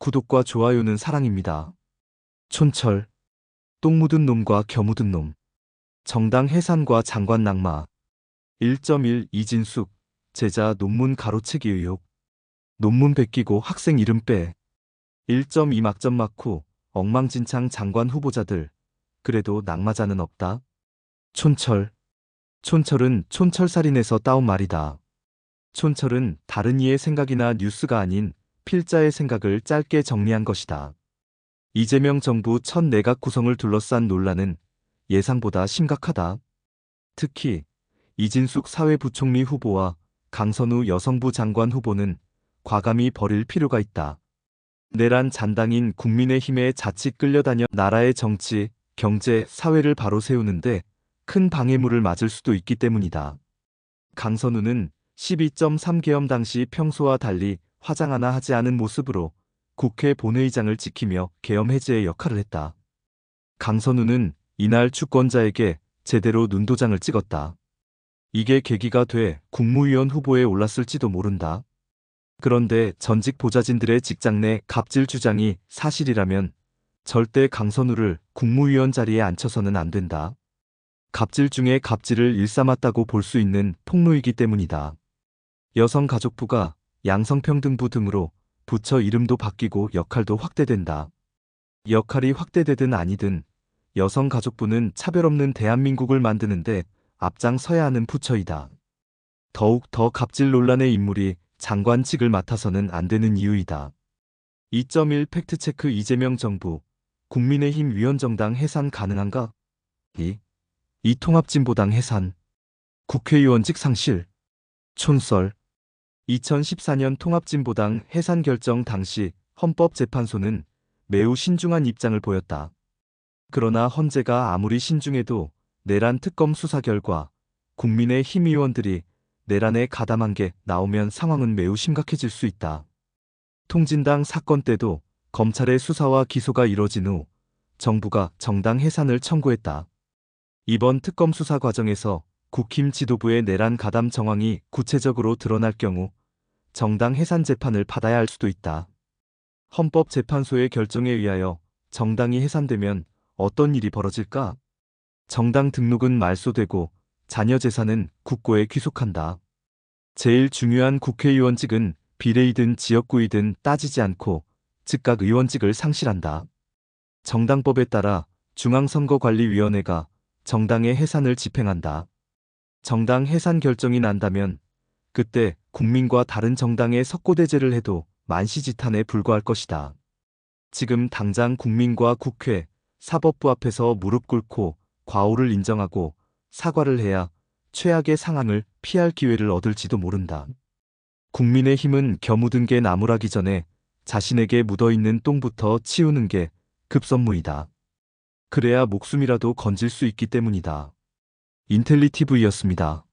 구독과 좋아요는 사랑입니다. 촌철, 똥 묻은 놈과 겨 묻은 놈, 정당 해산과 장관 낙마, 1.1 이진숙, 제자 논문 가로채기 의혹, 논문 베끼고 학생 이름 빼, 1.2 막점 막후, 엉망진창 장관 후보자들, 그래도 낙마자는 없다. 촌철, 촌철은 촌철살인에서 따온 말이다. 촌철은 다른 이의 생각이나 뉴스가 아닌 필자의 생각을 짧게 정리한 것이다. 이재명 정부 첫 내각 구성을 둘러싼 논란은 예상보다 심각하다. 특히 이진숙 사회부총리 후보와 강선우 여성부 장관 후보는 과감히 버릴 필요가 있다. 내란 잔당인 국민의힘에 자칫 끌려다녀 나라의 정치, 경제, 사회를 바로 세우는데 큰 방해물을 맞을 수도 있기 때문이다. 강선우는 12.3계엄 당시 평소와 달리 화장 하나 하지 않은 모습으로 국회 본회의장을 지키며 계엄 해제의 역할을 했다. 강선우는 이날 주권자에게 제대로 눈도장을 찍었다. 이게 계기가 돼 국무위원 후보에 올랐을지도 모른다. 그런데 전직 보좌진들의 직장 내 갑질 주장이 사실이라면 절대 강선우를 국무위원 자리에 앉혀서는 안 된다. 갑질 중에 갑질을 일삼았다고 볼 수 있는 폭로이기 때문이다. 여성가족부가 양성평등부 등으로 부처 이름도 바뀌고 역할도 확대된다. 역할이 확대되든 아니든 여성 가족부는 차별 없는 대한민국을 만드는데 앞장서야 하는 부처이다. 더욱 더 갑질 논란의 인물이 장관직을 맡아서는 안 되는 이유이다. 2.1 팩트체크 이재명 정부 국민의힘 위원정당 해산 가능한가? 2. 이 통합진보당 해산 국회의원직 상실 촌설 2014년 통합진보당 해산 결정 당시 헌법재판소는 매우 신중한 입장을 보였다. 그러나 헌재가 아무리 신중해도 내란 특검 수사 결과 국민의 힘 의원들이 내란에 가담한 게 나오면 상황은 매우 심각해질 수 있다. 통진당 사건 때도 검찰의 수사와 기소가 이뤄진 후 정부가 정당 해산을 청구했다. 이번 특검 수사 과정에서 국힘 지도부의 내란 가담 정황이 구체적으로 드러날 경우 정당 해산 재판을 받아야 할 수도 있다. 헌법재판소의 결정에 의하여 정당이 해산되면 어떤 일이 벌어질까? 정당 등록은 말소되고 자녀 재산은 국고에 귀속한다. 제일 중요한 국회의원직은 비례이든 지역구이든 따지지 않고 즉각 의원직을 상실한다. 정당법에 따라 중앙선거관리위원회가 정당의 해산을 집행한다. 정당 해산 결정이 난다면 그때 국민과 다른 정당에 석고대죄를 해도 만시지탄에 불과할 것이다. 지금 당장 국민과 국회, 사법부 앞에서 무릎 꿇고 과오를 인정하고 사과를 해야 최악의 상황을 피할 기회를 얻을지도 모른다. 국민의 힘은 겨묻은 게 나무라기 전에 자신에게 묻어있는 똥부터 치우는 게 급선무이다. 그래야 목숨이라도 건질 수 있기 때문이다. 인텔리티브이었습니다.